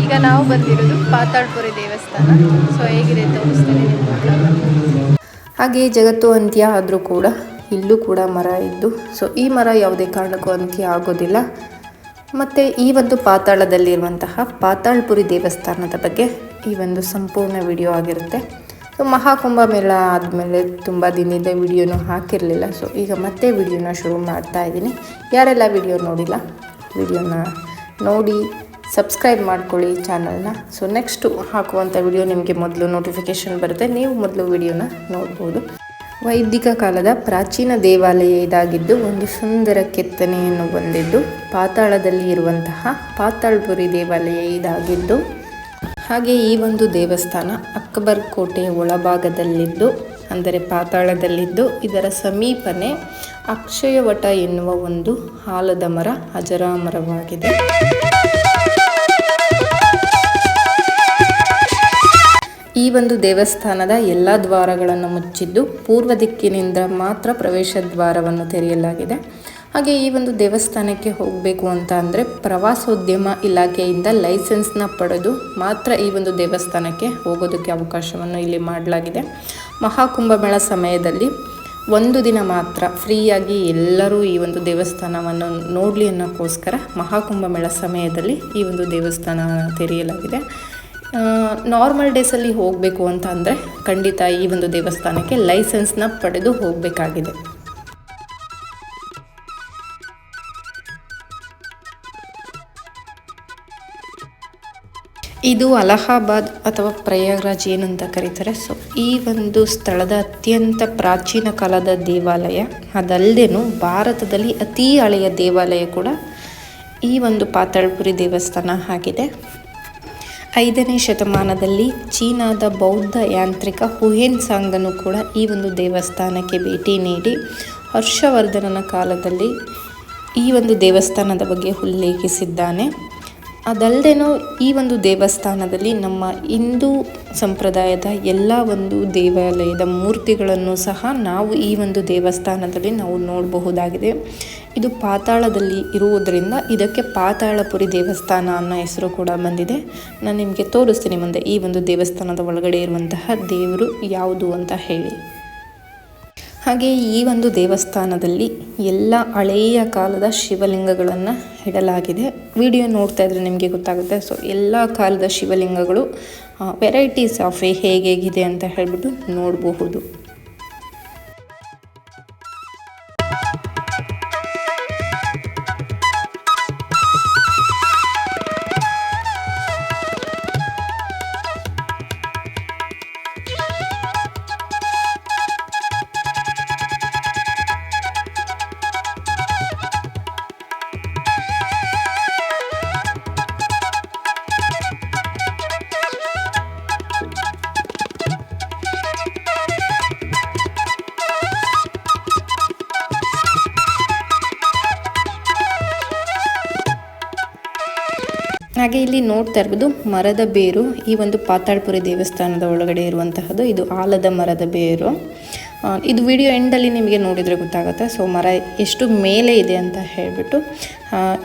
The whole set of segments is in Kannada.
ಈಗ ನಾವು ಬಂದಿರೋದು ಪಾತಾಳ್ಪುರಿ ದೇವಸ್ಥಾನ. ಸೊ ಹೇಗಿದೆ ತೋರಿಸ್ತೇನೆ ಹಾಗೆ ಜಗತ್ತು ಅಂತ್ಯ ಆದರೂ ಕೂಡ ಇಲ್ಲೂ ಕೂಡ ಮರ ಇದ್ದು ಸೊ ಈ ಮರ ಯಾವುದೇ ಕಾರಣಕ್ಕೂ ಅಂತ್ಯ ಆಗೋದಿಲ್ಲ. ಮತ್ತು ಈ ಒಂದು ಪಾತಾಳದಲ್ಲಿರುವಂತಹ ಪಾತಾಳ್ಪುರಿ ದೇವಸ್ಥಾನದ ಬಗ್ಗೆ ಈ ಒಂದು ಸಂಪೂರ್ಣ ವಿಡಿಯೋ ಆಗಿರುತ್ತೆ. ಸೊ ಮಹಾಕುಂಭ ಮೇಳ ಆದಮೇಲೆ ತುಂಬ ದಿನದಿಂದ ವಿಡಿಯೋನು ಹಾಕಿರಲಿಲ್ಲ. ಸೊ ಈಗ ಮತ್ತೆ ವಿಡಿಯೋನ ಶುರು ಮಾಡ್ತಾ ಇದ್ದೀನಿ. ಯಾರೆಲ್ಲ ವಿಡಿಯೋ ನೋಡಿಲ್ಲ, ವಿಡಿಯೋನ ನೋಡಿ ಸಬ್ಸ್ಕ್ರೈಬ್ ಮಾಡ್ಕೊಳ್ಳಿ ಚಾನಲ್ನ. ಸೊ ನೆಕ್ಸ್ಟು ಹಾಕುವಂಥ ವಿಡಿಯೋ ನಿಮಗೆ ಮೊದಲು ನೋಟಿಫಿಕೇಶನ್ ಬರುತ್ತೆ. ನೀವು ಮೊದಲು ವಿಡಿಯೋನ ನೋಡ್ಬೋದು. ವೈದಿಕ ಕಾಲದ ಪ್ರಾಚೀನ ದೇವಾಲಯ ಇದಾಗಿದ್ದು, ಒಂದು ಸುಂದರ ಕೆತ್ತನೆಯನ್ನು ಹೊಂದಿದ್ದು, ಪಾತಾಳದಲ್ಲಿ ಇರುವಂತಹ ಪಾತಾಳ್ಪುರಿ ದೇವಾಲಯ ಇದಾಗಿದ್ದು, ಹಾಗೆ ಈ ಒಂದು ದೇವಸ್ಥಾನ ಅಕ್ಬರ್ ಕೋಟೆಯ ಒಳಭಾಗದಲ್ಲಿದ್ದು, ಅಂದರೆ ಪಾತಾಳದಲ್ಲಿದ್ದು, ಇದರ ಸಮೀಪನೇ ಅಕ್ಷಯವಟ ಎನ್ನುವ ಒಂದು ಆಲದ ಮರ, ಅಜರಾಮರವಾಗಿದೆ. ಈ ಒಂದು ದೇವಸ್ಥಾನದ ಎಲ್ಲ ದ್ವಾರಗಳನ್ನು ಮುಚ್ಚಿದ್ದು ಪೂರ್ವ ದಿಕ್ಕಿನಿಂದ ಮಾತ್ರ ಪ್ರವೇಶ ದ್ವಾರವನ್ನು ತೆರೆಯಲಾಗಿದೆ. ಹಾಗೆ ಈ ಒಂದು ದೇವಸ್ಥಾನಕ್ಕೆ ಹೋಗಬೇಕು ಅಂತ ಅಂದರೆ ಪ್ರವಾಸೋದ್ಯಮ ಇಲಾಖೆಯಿಂದ ಲೈಸೆನ್ಸ್ನ ಪಡೆದು ಮಾತ್ರ ಈ ಒಂದು ದೇವಸ್ಥಾನಕ್ಕೆ ಹೋಗೋದಕ್ಕೆ ಅವಕಾಶವನ್ನು ಇಲ್ಲಿ ಮಾಡಲಾಗಿದೆ. ಮಹಾಕುಂಭಮೇಳ ಸಮಯದಲ್ಲಿ ಒಂದು ದಿನ ಮಾತ್ರ ಫ್ರೀಯಾಗಿ ಎಲ್ಲರೂ ಈ ಒಂದು ದೇವಸ್ಥಾನವನ್ನು ನೋಡಲಿ ಅನ್ನೋಕ್ಕೋಸ್ಕರ ಮಹಾಕುಂಭಮೇಳ ಸಮಯದಲ್ಲಿ ಈ ಒಂದು ದೇವಸ್ಥಾನ ತೆರೆಯಲಾಗಿದೆ. ನಾರ್ಮಲ್ ಡೇಸಲ್ಲಿ ಹೋಗಬೇಕು ಅಂತ ಅಂದರೆ ಖಂಡಿತ ಈ ಒಂದು ದೇವಸ್ಥಾನಕ್ಕೆ ಲೈಸೆನ್ಸ್ನ ಪಡೆದು ಹೋಗಬೇಕಾಗಿದೆ. ಇದು ಅಲಹಾಬಾದ್ ಅಥವಾ ಪ್ರಯಾಗ್ರಾಜ್ ಏನಂತ ಕರೀತಾರೆ. ಸೊ ಈ ಒಂದು ಸ್ಥಳದ ಅತ್ಯಂತ ಪ್ರಾಚೀನ ಕಾಲದ ದೇವಾಲಯ ಅದಲ್ಲದೇನು ಭಾರತದಲ್ಲಿ ಅತಿ ಹಳೆಯ ದೇವಾಲಯ ಕೂಡ ಈ ಒಂದು ಪಾತಾಳ್ಪುರಿ ದೇವಸ್ಥಾನ ಆಗಿದೆ. ಐದನೇ ಶತಮಾನದಲ್ಲಿ ಚೀನಾದ ಬೌದ್ಧ ಯಾಂತ್ರಿಕ ಹುಹೆನ್ ಸಾಂಗನು ಕೂಡ ಈ ಒಂದು ದೇವಸ್ಥಾನಕ್ಕೆ ಭೇಟಿ ನೀಡಿ ಹರ್ಷವರ್ಧನನ ಕಾಲದಲ್ಲಿ ಈ ಒಂದು ದೇವಸ್ಥಾನದ ಬಗ್ಗೆ ಉಲ್ಲೇಖಿಸಿದ್ದಾನೆ. ಅದಲ್ಲದೇನೋ ಈ ಒಂದು ದೇವಸ್ಥಾನದಲ್ಲಿ ನಮ್ಮ ಹಿಂದೂ ಸಂಪ್ರದಾಯದ ಎಲ್ಲ ಒಂದು ದೇವಾಲಯದ ಮೂರ್ತಿಗಳನ್ನು ಸಹ ನಾವು ಈ ಒಂದು ದೇವಸ್ಥಾನದಲ್ಲಿ ನಾವು ನೋಡಬಹುದಾಗಿದೆ. ಇದು ಪಾತಾಳದಲ್ಲಿ ಇರುವುದರಿಂದ ಇದಕ್ಕೆ ಪಾತಾಳಪುರಿ ದೇವಸ್ಥಾನ ಅನ್ನೋ ಹೆಸರು ಕೂಡ ಬಂದಿದೆ. ನಾನು ನಿಮಗೆ ತೋರಿಸ್ತೀನಿ ಮುಂದೆ ಈ ಒಂದು ದೇವಸ್ಥಾನದ ಒಳಗಡೆ ಇರುವಂತಹ ದೇವರು ಯಾವುದು ಅಂತ ಹೇಳಿ. ಹಾಗೆ ಈ ಒಂದು ದೇವಸ್ಥಾನದಲ್ಲಿ ಎಲ್ಲ ಹಳೆಯ ಕಾಲದ ಶಿವಲಿಂಗಗಳನ್ನು ಇಡಲಾಗಿದೆ. ವಿಡಿಯೋ ನೋಡ್ತಾ ಇದ್ರೆ ನಿಮಗೆ ಗೊತ್ತಾಗುತ್ತೆ. ಸೊ ಎಲ್ಲ ಕಾಲದ ಶಿವಲಿಂಗಗಳು ವೆರೈಟೀಸ್ ಆಫ್ ಹೇಗೇಗಿದೆ ಅಂತ ಹೇಳಿಬಿಟ್ಟು ನೋಡಬಹುದು. ಹಾಗೆ ಇಲ್ಲಿ ನೋಡ್ತಾ ಇರ್ಬೋದು ಮರದ ಬೇರು, ಈ ಒಂದು ಪಾತಾಳ್ಪುರಿ ದೇವಸ್ಥಾನದ ಒಳಗಡೆ ಇರುವಂತಹದ್ದು ಇದು ಆಲದ ಮರದ ಬೇರು. ಇದು ವಿಡಿಯೋ ಎಂಡಲ್ಲಿ ನಿಮಗೆ ನೋಡಿದರೆ ಗೊತ್ತಾಗುತ್ತೆ. ಸೊ ಮರ ಎಷ್ಟು ಮೇಲೆ ಇದೆ ಅಂತ ಹೇಳಿಬಿಟ್ಟು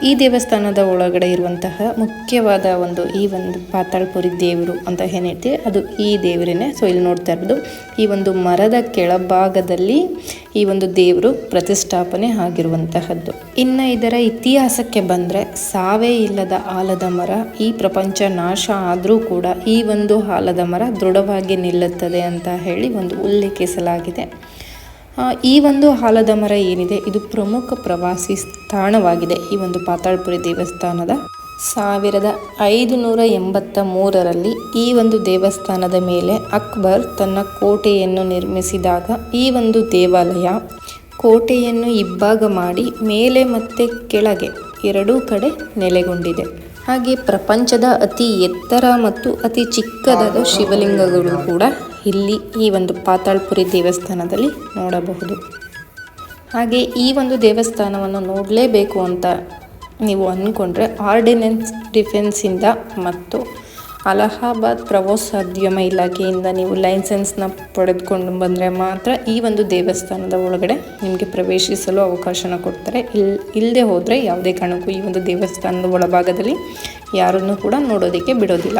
ಈ ದೇವಸ್ಥಾನದ ಒಳಗಡೆ ಇರುವಂತಹ ಮುಖ್ಯವಾದ ಒಂದು ಈ ಒಂದು ಪಾತಾಳ್ಪುರಿ ದೇವರು ಅಂತ ಏನು ಹೇಳ್ತೀವಿ? ಅದು ಈ ದೇವರೇನೆ. ಸೊ ಇಲ್ಲಿ ನೋಡ್ತಾ ಇರೋದು, ಈ ಒಂದು ಮರದ ಕೆಳಭಾಗದಲ್ಲಿ ಈ ಒಂದು ದೇವರು ಪ್ರತಿಷ್ಠಾಪನೆ ಆಗಿರುವಂತಹದ್ದು. ಇನ್ನು ಇದರ ಇತಿಹಾಸಕ್ಕೆ ಬಂದರೆ, ಸಾವೇ ಇಲ್ಲದ ಆಲದ ಮರ, ಈ ಪ್ರಪಂಚ ನಾಶ ಆದರೂ ಕೂಡ ಈ ಒಂದು ಆಲದ ಮರ ದೃಢವಾಗಿ ನಿಲ್ಲುತ್ತದೆ ಅಂತ ಹೇಳಿ ಒಂದು ಉಲ್ಲೇಖಿಸಲಾಗಿದೆ. ಈ ಒಂದು ಆಲದ ಮರ ಏನಿದೆ, ಇದು ಪ್ರಮುಖ ಪ್ರವಾಸಿ ತಾಣವಾಗಿದೆ ಈ ಒಂದು ಪಾತಾಳ್ಪುರಿ ದೇವಸ್ಥಾನದ ಸಾವಿರದ ಐದುನೂರ ಎಂಬತ್ತ ಮೂರರಲ್ಲಿ ಈ ಒಂದು ದೇವಸ್ಥಾನದ ಮೇಲೆ ಅಕ್ಬರ್ ತನ್ನ ಕೋಟೆಯನ್ನು ನಿರ್ಮಿಸಿದಾಗ ಈ ಒಂದು ದೇವಾಲಯ ಕೋಟೆಯನ್ನು ಇಬ್ಬಾಗ ಮಾಡಿ ಮೇಲೆ ಮತ್ತೆ ಕೆಳಗೆ ಎರಡೂ ಕಡೆ ನೆಲೆಗೊಂಡಿದೆ. ಹಾಗೆ ಪ್ರಪಂಚದ ಅತಿ ಎತ್ತರ ಮತ್ತು ಅತಿ ಚಿಕ್ಕದಾದ ಶಿವಲಿಂಗಗಳು ಕೂಡ ಇಲ್ಲಿ ಈ ಒಂದು ಪಾತಾಳ್ಪುರಿ ದೇವಸ್ಥಾನದಲ್ಲಿ ನೋಡಬಹುದು. ಹಾಗೆ ಈ ಒಂದು ದೇವಸ್ಥಾನವನ್ನು ನೋಡಲೇಬೇಕು ಅಂತ ನೀವು ಅಂದ್ಕೊಂಡ್ರೆ ಆರ್ಡಿನೆನ್ಸ್ ಡಿಫೆನ್ಸಿಂದ ಮತ್ತು ಅಲಹಾಬಾದ್ ಪ್ರವಾಸೋದ್ಯಮ ಇಲಾಖೆಯಿಂದ ನೀವು ಲೈಸೆನ್ಸ್ನ ಪಡೆದುಕೊಂಡು ಬಂದರೆ ಮಾತ್ರ ಈ ಒಂದು ದೇವಸ್ಥಾನದ ಒಳಗಡೆ ನಿಮಗೆ ಪ್ರವೇಶಿಸಲು ಅವಕಾಶನ ಕೊಡ್ತಾರೆ. ಇಲ್ ಇಲ್ಲದೆ ಹೋದರೆ ಯಾವುದೇ ಕಾರಣಕ್ಕೂ ಈ ಒಂದು ದೇವಸ್ಥಾನದ ಒಳಭಾಗದಲ್ಲಿ ಯಾರನ್ನು ಕೂಡ ನೋಡೋದಕ್ಕೆ ಬಿಡೋದಿಲ್ಲ.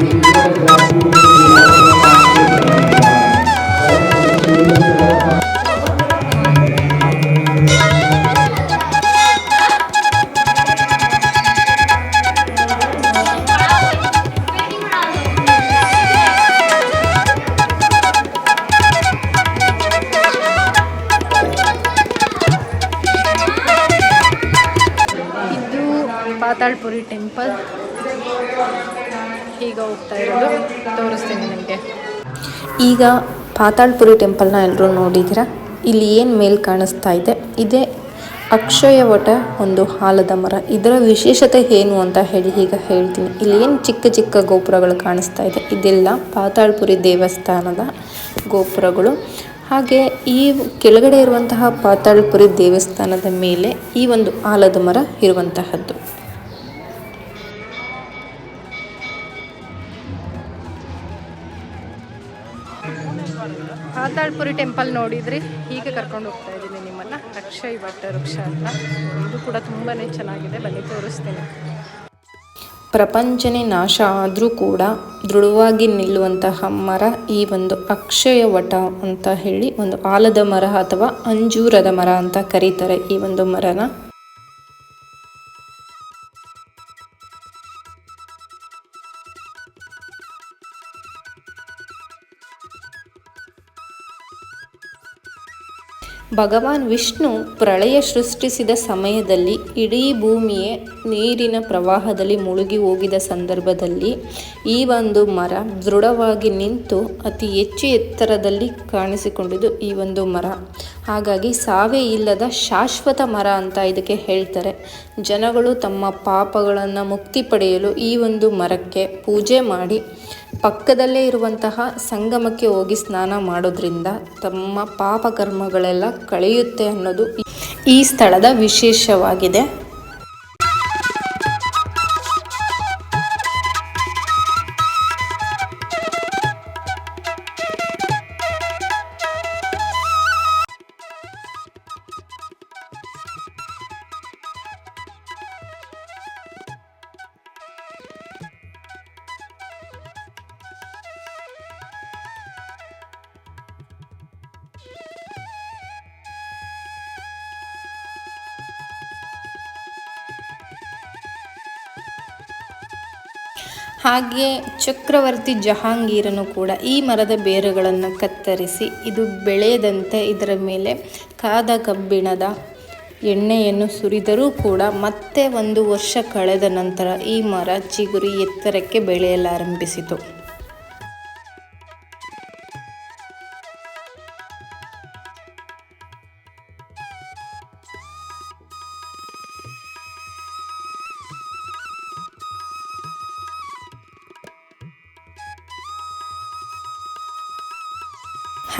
ಪಾತಾಳ್ಪುರಿ ಟೆಂಪಲ್. ಈಗ ಹೋಗ್ತಾ ಇರೋದು. ತೋರಿಸ್ತೀನಿ ನಿಮಗೆ. ಈಗ ಪಾತಾಳ್ಪುರಿ ಟೆಂಪಲ್ನ ಎಲ್ಲರೂ ನೋಡಿದ್ದೀರಾ? ಇಲ್ಲಿ ಏನು ಮೇಲ್ ಕಾಣಿಸ್ತಾ ಇದೆ? ಇದೇ ಅಕ್ಷಯವಟ ಒಂದು ಆಲದ ಮರ. ಇದರ ವಿಶೇಷತೆ ಏನು ಅಂತ ಹೇಳಿ ಈಗ ಹೇಳ್ತೀನಿ. ಇಲ್ಲಿ ಏನು ಚಿಕ್ಕ ಚಿಕ್ಕ ಗೋಪುರಗಳು ಕಾಣಿಸ್ತಾ ಇದೆ? ಇದೆಲ್ಲ ಪಾತಾಳ್ಪುರಿ ದೇವಸ್ಥಾನದ ಗೋಪುರಗಳು. ಹಾಗೆ ಈ ಕೆಳಗಡೆ ಇರುವಂತಹ ಪಾತಾಳ್ಪುರಿ ದೇವಸ್ಥಾನದ ಮೇಲೆ ಈ ಒಂದು ಆಲದ ಮರ ಇರುವಂತಹದ್ದು. ಪಾತಾಳ್ಪುರಿ ಟೆಂಪಲ್ ನೋಡಿದ್ರಿ, ಹೀಗೆ ಕರ್ಕೊಂಡು ಹೋಗ್ತಾ ಇದ್ದೀನಿ ನಿಮ್ಮನ್ನು. ಅಕ್ಷಯ್ ವಟ ವೃಕ್ಷ ಅಂತ. ಇದು ಕೂಡ ತುಂಬಾನೇ ಚೆನ್ನಾಗಿದೆ, ಬನ್ನಿ ತೋರಿಸ್ತೀನಿ. ಪ್ರಪಂಚನೇ ನಾಶ ಆದರೂ ಕೂಡ ದೃಢವಾಗಿ ನಿಲ್ಲುವಂತಹ ಮರ ಈ ಒಂದು ಅಕ್ಷಯ ವಟ ಅಂತ ಹೇಳಿ ಒಂದು ಆಲದ ಮರ ಅಥವಾ ಅಂಜೂರದ ಮರ ಅಂತ ಕರೀತಾರೆ ಈ ಒಂದು ಮರನ. ಭಗವಾನ್ ವಿಷ್ಣು ಪ್ರಳಯ ಸೃಷ್ಟಿಸಿದ ಸಮಯದಲ್ಲಿ ಇಡೀ ಭೂಮಿಯೇ ನೀರಿನ ಪ್ರವಾಹದಲ್ಲಿ ಮುಳುಗಿ ಹೋಗಿದ ಸಂದರ್ಭದಲ್ಲಿ ಈ ಒಂದು ಮರ ದೃಢವಾಗಿ ನಿಂತು ಅತಿ ಹೆಚ್ಚು ಎತ್ತರದಲ್ಲಿ ಕಾಣಿಸಿಕೊಂಡಿದ್ದು ಈ ಒಂದು ಮರ. ಹಾಗಾಗಿ ಸಾವೇ ಇಲ್ಲದ ಶಾಶ್ವತ ಮರ ಅಂತ ಇದಕ್ಕೆ ಹೇಳ್ತಾರೆ. ಜನಗಳು ತಮ್ಮ ಪಾಪಗಳನ್ನು ಮುಕ್ತಿ ಪಡೆಯಲು ಈ ಒಂದು ಮರಕ್ಕೆ ಪೂಜೆ ಮಾಡಿ ಪಕ್ಕದಲ್ಲೇ ಇರುವಂತಹ ಸಂಗಮಕ್ಕೆ ಹೋಗಿ ಸ್ನಾನ ಮಾಡೋದ್ರಿಂದ ತಮ್ಮ ಪಾಪಕರ್ಮಗಳೆಲ್ಲ ಕಳೆಯುತ್ತೆ ಅನ್ನೋದು ಈ- ಸ್ಥಳದ ವಿಶೇಷವಾಗಿದೆ. ಹಾಗೆ ಚಕ್ರವರ್ತಿ ಜಹಾಂಗೀರನು ಕೂಡ ಈ ಮರದ ಬೇರುಗಳನ್ನು ಕತ್ತರಿಸಿ, ಇದು ಬೆಳೆಯದಂತೆ ಇದರ ಮೇಲೆ ಕಾದ ಕಬ್ಬಿಣದ ಎಣ್ಣೆಯನ್ನು ಸುರಿದರೂ ಕೂಡ ಮತ್ತೆ ಒಂದು ವರ್ಷ ಕಳೆದ ನಂತರ ಈ ಮರ ಚಿಗುರಿ ಎತ್ತರಕ್ಕೆ ಬೆಳೆಯಲಾರಂಭಿಸಿತು.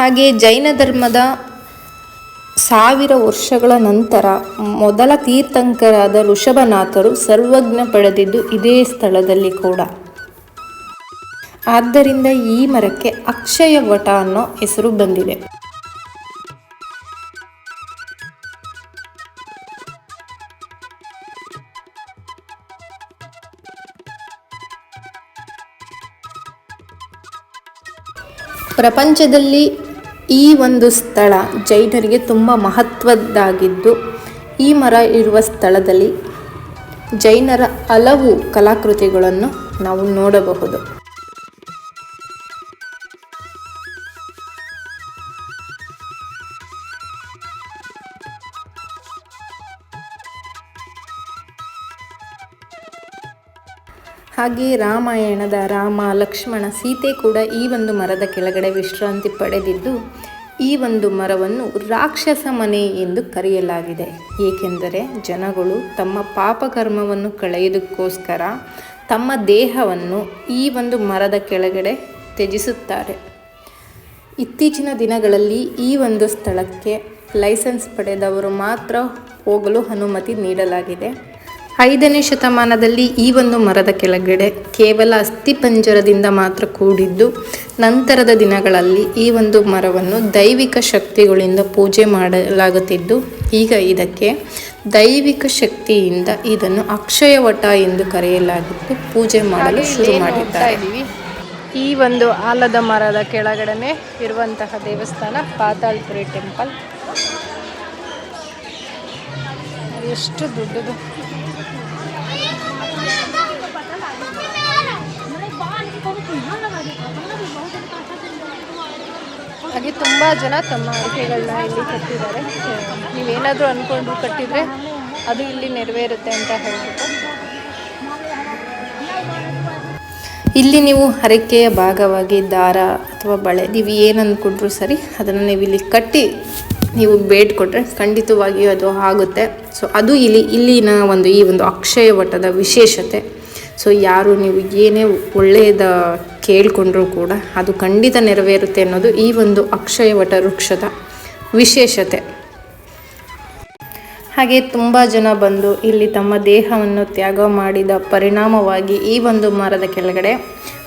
ಹಾಗೆ ಜೈನ ಧರ್ಮದ ಸಾವಿರ ವರ್ಷಗಳ ನಂತರ ಮೊದಲ ತೀರ್ಥಂಕರಾದ ಋಷಭನಾಥರು ಸರ್ವಜ್ಞ ಪಡೆದಿದ್ದು ಇದೇ ಸ್ಥಳದಲ್ಲಿ ಕೂಡ. ಆದ್ದರಿಂದ ಈ ಮರಕ್ಕೆ ಅಕ್ಷಯ ವಟ ಅನ್ನೋ ಹೆಸರು ಬಂದಿದೆ. ಪ್ರಪಂಚದಲ್ಲಿ ಈ ಒಂದು ಸ್ಥಳ ಜೈನರಿಗೆ ತುಂಬ ಮಹತ್ವದ್ದಾಗಿದ್ದು, ಈ ಮರ ಇರುವ ಸ್ಥಳದಲ್ಲಿ ಜೈನರ ಹಲವು ಕಲಾಕೃತಿಗಳನ್ನು ನಾವು ನೋಡಬಹುದು. ಹಾಗೆ ರಾಮಾಯಣದ ರಾಮ, ಲಕ್ಷ್ಮಣ, ಸೀತೆ ಕೂಡ ಈ ಒಂದು ಮರದ ಕೆಳಗಡೆ ವಿಶ್ರಾಂತಿ ಪಡೆದಿದ್ದು, ಈ ಒಂದು ಮರವನ್ನು ರಾಕ್ಷಸ ಮನೆ ಎಂದು ಕರೆಯಲಾಗಿದೆ. ಏಕೆಂದರೆ ಜನಗಳು ತಮ್ಮ ಪಾಪಕರ್ಮವನ್ನು ಕಳೆಯುವುದಕ್ಕೋಸ್ಕರ ತಮ್ಮ ದೇಹವನ್ನು ಈ ಒಂದು ಮರದ ಕೆಳಗಡೆ ತ್ಯಜಿಸುತ್ತಾರೆ. ಇತ್ತೀಚಿನ ದಿನಗಳಲ್ಲಿ ಈ ಒಂದು ಸ್ಥಳಕ್ಕೆ ಲೈಸೆನ್ಸ್ ಪಡೆದವರು ಮಾತ್ರ ಹೋಗಲು ಅನುಮತಿ ನೀಡಲಾಗಿದೆ. ಐದನೇ ಶತಮಾನದಲ್ಲಿ ಈ ಒಂದು ಮರದ ಕೆಳಗಡೆ ಕೇವಲ ಅಸ್ಥಿಪಂಜರದಿಂದ ಮಾತ್ರ ಕೂಡಿದ್ದು ನಂತರದ ದಿನಗಳಲ್ಲಿ ಈ ಒಂದು ಮರವನ್ನು ದೈವಿಕ ಶಕ್ತಿಗಳಿಂದ ಪೂಜೆ ಮಾಡಲಾಗುತ್ತಿದ್ದು ಈಗ ಇದಕ್ಕೆ ದೈವಿಕ ಶಕ್ತಿಯಿಂದ ಇದನ್ನು ಅಕ್ಷಯವಟ ಎಂದು ಕರೆಯಲಾಗಿದ್ದು ಪೂಜೆ ಮಾಡಲು ಶುರು ಮಾಡಿದ್ದಾರೆ. ಈ ಒಂದು ಆಲದ ಮರದ ಕೆಳಗಡೆ ಇರುವಂತಹ ದೇವಸ್ಥಾನ ಪಾತಾಳ್ಪುರಿ ಟೆಂಪಲ್. ಎಷ್ಟು ದೊಡ್ಡದು. ಹಾಗೆ ತುಂಬ ಜನ ತಮ್ಮ ಅರಿಕೆಗಳನ್ನ ಇಲ್ಲಿ ಕಟ್ಟಿದ್ದಾರೆ. ಸೊ ನೀವೇನಾದರೂ ಅಂದ್ಕೊಂಡು ಕಟ್ಟಿದರೆ ಅದು ಇಲ್ಲಿ ನೆರವೇರುತ್ತೆ ಅಂತ ಹೇಳ್ಬಿಟ್ಟು. ಇಲ್ಲಿ ನೀವು ಹರಕೆಯ ಭಾಗವಾಗಿ ದಾರ ಅಥವಾ ಬಳೆ, ನೀವು ಏನು ಅಂದ್ಕೊಂಡ್ರು ಸರಿ, ಅದನ್ನು ನೀವು ಇಲ್ಲಿ ಕಟ್ಟಿ ನೀವು ಬೇಡ್ಕೊಟ್ರೆ ಖಂಡಿತವಾಗಿಯೂ ಅದು ಆಗುತ್ತೆ. ಸೊ ಅದು ಇಲ್ಲಿ, ಇಲ್ಲಿನ ಒಂದು ಈ ಒಂದು ಅಕ್ಷಯ ವಟದ ವಿಶೇಷತೆ. ಸೊ ಯಾರು ನೀವು ಏನೇ ಒಳ್ಳೆಯದ ಕೇಳಿಕೊಂಡ್ರೂ ಕೂಡ ಅದು ಖಂಡಿತ ನೆರವೇರುತ್ತೆ ಅನ್ನೋದು ಈ ಒಂದು ಅಕ್ಷಯವಟ ವೃಕ್ಷದ ವಿಶೇಷತೆ. ಹಾಗೆ ತುಂಬ ಜನ ಬಂದು ಇಲ್ಲಿ ತಮ್ಮ ದೇಹವನ್ನು ತ್ಯಾಗ ಮಾಡಿದ ಪರಿಣಾಮವಾಗಿ ಈ ಒಂದು ಮರದ ಕೆಳಗಡೆ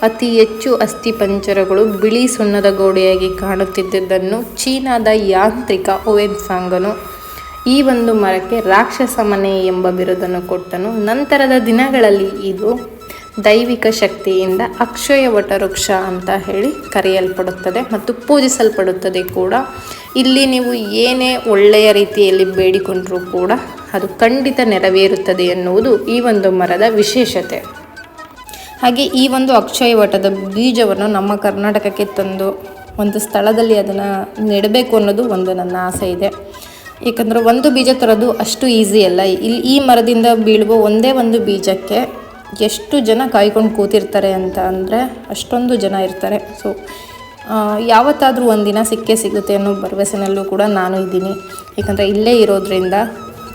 ಅತಿ ಹೆಚ್ಚು ಅಸ್ಥಿಪಂಜರಗಳು ಬಿಳಿ ಸುಣ್ಣದ ಗೋಡೆಯಾಗಿ ಕಾಣುತ್ತಿದ್ದುದನ್ನು ಚೀನಾದ ಯಾಂತ್ರಿಕ ಓವೆನ್ ಸಾಂಗನು ಈ ಒಂದು ಮರಕ್ಕೆ ರಾಕ್ಷಸ ಮನೆ ಎಂಬ ಬಿರುದನ್ನು ಕೊಟ್ಟನು. ನಂತರದ ದಿನಗಳಲ್ಲಿ ಇದು ದೈವಿಕ ಶಕ್ತಿಯಿಂದ ಅಕ್ಷಯ ವಟ ವೃಕ್ಷ ಅಂತ ಹೇಳಿ ಕರೆಯಲ್ಪಡುತ್ತದೆ ಮತ್ತು ಪೂಜಿಸಲ್ಪಡುತ್ತದೆ ಕೂಡ. ಇಲ್ಲಿ ನೀವು ಏನೇ ಒಳ್ಳೆಯ ರೀತಿಯಲ್ಲಿ ಬೇಡಿಕೊಂಡರೂ ಕೂಡ ಅದು ಖಂಡಿತ ನೆರವೇರುತ್ತದೆ ಎನ್ನುವುದು ಈ ಒಂದು ಮರದ ವಿಶೇಷತೆ. ಹಾಗೆ ಈ ಒಂದು ಅಕ್ಷಯ ವಟದ ಬೀಜವನ್ನು ನಮ್ಮ ಕರ್ನಾಟಕಕ್ಕೆ ತಂದು ಒಂದು ಸ್ಥಳದಲ್ಲಿ ಅದನ್ನು ನೆಡಬೇಕು ಅನ್ನೋದು ಒಂದು ನನ್ನ ಆಸೆ ಇದೆ. ಏಕೆಂದರೆ ಒಂದು ಬೀಜ ತರೋದು ಅಷ್ಟು ಈಸಿ ಅಲ್ಲ. ಇಲ್ಲಿ ಈ ಮರದಿಂದ ಬೀಳುವ ಒಂದೇ ಒಂದು ಬೀಜಕ್ಕೆ ಎಷ್ಟು ಜನ ಕಾಯ್ಕೊಂಡು ಕೂತಿರ್ತಾರೆ ಅಂತ ಅಂದರೆ ಅಷ್ಟೊಂದು ಜನ ಇರ್ತಾರೆ. ಸೊ ಯಾವತ್ತಾದರೂ ಒಂದಿನ ಸಿಕ್ಕೇ ಸಿಗುತ್ತೆ ಅನ್ನೋ ಭರವಸೆನಲ್ಲೂ ಕೂಡ ನಾನು ಇದ್ದೀನಿ. ಏಕೆಂದರೆ ಇಲ್ಲೇ ಇರೋದ್ರಿಂದ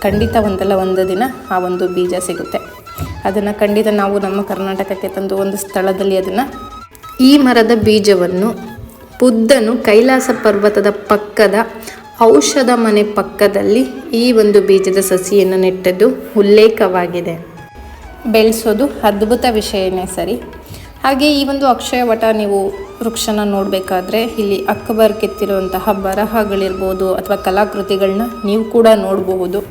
ಖಂಡಿತ ಒಂದಲ್ಲ ಒಂದು ದಿನ ಆ ಒಂದು ಬೀಜ ಸಿಗುತ್ತೆ. ಅದನ್ನು ಖಂಡಿತ ನಾವು ನಮ್ಮ ಕರ್ನಾಟಕಕ್ಕೆ ತಂದು ಒಂದು ಸ್ಥಳದಲ್ಲಿ ಅದನ್ನು ಈ ಮರದ ಬೀಜವನ್ನು ಬುದ್ಧನು ಕೈಲಾಸ ಪರ್ವತದ ಪಕ್ಕದ ಔಷಧ ಮನೆ ಪಕ್ಕದಲ್ಲಿ ಈ ಒಂದು ಬೀಜದ ಸಸಿಯನ್ನು ನೆಟ್ಟದ್ದು ಉಲ್ಲೇಖವಾಗಿದೆ. ಬೆಳೆಸೋದು ಅದ್ಭುತ ವಿಷಯನೇ ಸರಿ. ಹಾಗೆ ಈ ಒಂದು ಅಕ್ಷಯ ವಟ ನೀವು ವೃಕ್ಷನ ನೋಡಬೇಕಾದ್ರೆ ಇಲ್ಲಿ ಅಕ್ಬರ್ ಕೆತ್ತಿರುವಂತಹ ಬರಹಗಳಿರ್ಬೋದು ಅಥವಾ ಕಲಾಕೃತಿಗಳನ್ನ ನೀವು ಕೂಡ ನೋಡಬಹುದು.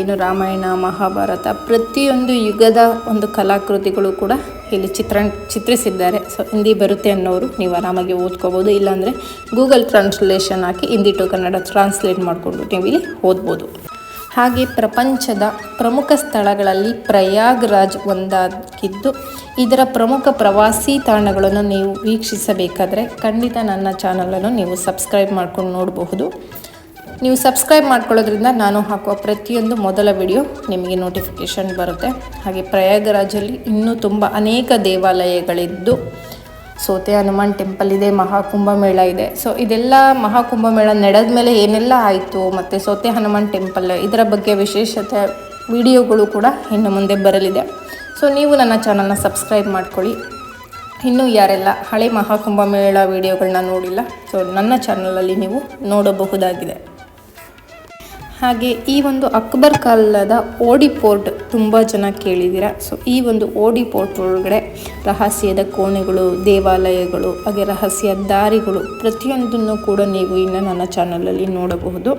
ಇನ್ನು ರಾಮಾಯಣ, ಮಹಾಭಾರತ ಪ್ರತಿಯೊಂದು ಯುಗದ ಒಂದು ಕಲಾಕೃತಿಗಳು ಕೂಡ ಇಲ್ಲಿ ಚಿತ್ರ ಚಿತ್ರಿಸಿದ್ದಾರೆ. ಸೊ ಹಿಂದಿ ಬರುತ್ತೆ ಅನ್ನೋರು ನೀವು ಆರಾಮಾಗಿ ಓದ್ಕೋಬೋದು ಇಲ್ಲಾಂದರೆ ಗೂಗಲ್ ಟ್ರಾನ್ಸ್ಲೇಷನ್ ಹಾಕಿ ಹಿಂದಿ ಟು ಕನ್ನಡ ಟ್ರಾನ್ಸ್ಲೇಟ್ ಮಾಡಿಕೊಂಡು ನೀವು ಇಲ್ಲಿ ಓದ್ಬೋದು. ಹಾಗೆ ಪ್ರಪಂಚದ ಪ್ರಮುಖ ಸ್ಥಳಗಳಲ್ಲಿ ಪ್ರಯಾಗ್ರಾಜ್ ಒಂದಾಗಿದ್ದು, ಇದರ ಪ್ರಮುಖ ಪ್ರವಾಸಿ ತಾಣಗಳನ್ನು ನೀವು ವೀಕ್ಷಿಸಬೇಕಾದರೆ ಖಂಡಿತ ನನ್ನ ಚಾನಲನ್ನು ನೀವು ಸಬ್ಸ್ಕ್ರೈಬ್ ಮಾಡ್ಕೊಂಡು ನೋಡಬಹುದು. ನೀವು ಸಬ್ಸ್ಕ್ರೈಬ್ ಮಾಡ್ಕೊಳ್ಳೋದ್ರಿಂದ ನಾನು ಹಾಕುವ ಪ್ರತಿಯೊಂದು ಮೊದಲ ವಿಡಿಯೋ ನಿಮಗೆ ನೋಟಿಫಿಕೇಷನ್ ಬರುತ್ತೆ. ಹಾಗೆ ಪ್ರಯಾಗರಾಜಲ್ಲಿ ಇನ್ನೂ ತುಂಬ ಅನೇಕ ದೇವಾಲಯಗಳಿದ್ದು ಸೋತೆ ಹನುಮಾನ್ ಟೆಂಪಲ್ ಇದೆ, ಮಹಾಕುಂಭ ಮೇಳ ಇದೆ. ಸೊ ಇದೆಲ್ಲ ಮಹಾಕುಂಭ ಮೇಳ ನಡೆದ ಮೇಲೆ ಏನೆಲ್ಲ ಆಯಿತು ಮತ್ತು ಸೋತೆ ಹನುಮಾನ್ ಟೆಂಪಲ್ ಇದರ ಬಗ್ಗೆ ವಿಶೇಷತೆ ವಿಡಿಯೋಗಳು ಕೂಡ ಇನ್ನು ಮುಂದೆ ಬರಲಿದೆ. ಸೊ ನೀವು ನನ್ನ ಚಾನಲ್ನ ಸಬ್ಸ್ಕ್ರೈಬ್ ಮಾಡ್ಕೊಳ್ಳಿ. ಇನ್ನೂ ಯಾರೆಲ್ಲ ಹಳೆ ಮಹಾಕುಂಭ ಮೇಳ ವಿಡಿಯೋಗಳನ್ನ ನೋಡಿಲ್ಲ ಸೊ ನನ್ನ ಚಾನಲಲ್ಲಿ ನೀವು ನೋಡಬಹುದಾಗಿದೆ. ಹಾಗೆ ಈ ಒಂದು ಅಕ್ಬರ್ ಕಾಲದ ಓಡಿ ಪೋರ್ಟ್ ತುಂಬ ಜನ ಕೇಳಿದ್ದೀರ. ಸೊ ಈ ಒಂದು ಓಡಿ ಪೋರ್ಟ್ ಒಳಗಡೆ ರಹಸ್ಯದ ಕೋಣೆಗಳು, ದೇವಾಲಯಗಳು, ಹಾಗೆ ರಹಸ್ಯ ದಾರಿಗಳು ಪ್ರತಿಯೊಂದನ್ನು ಕೂಡ ನೀವು ಇನ್ನು ನನ್ನ ಚಾನಲಲ್ಲಿ ನೋಡಬಹುದು.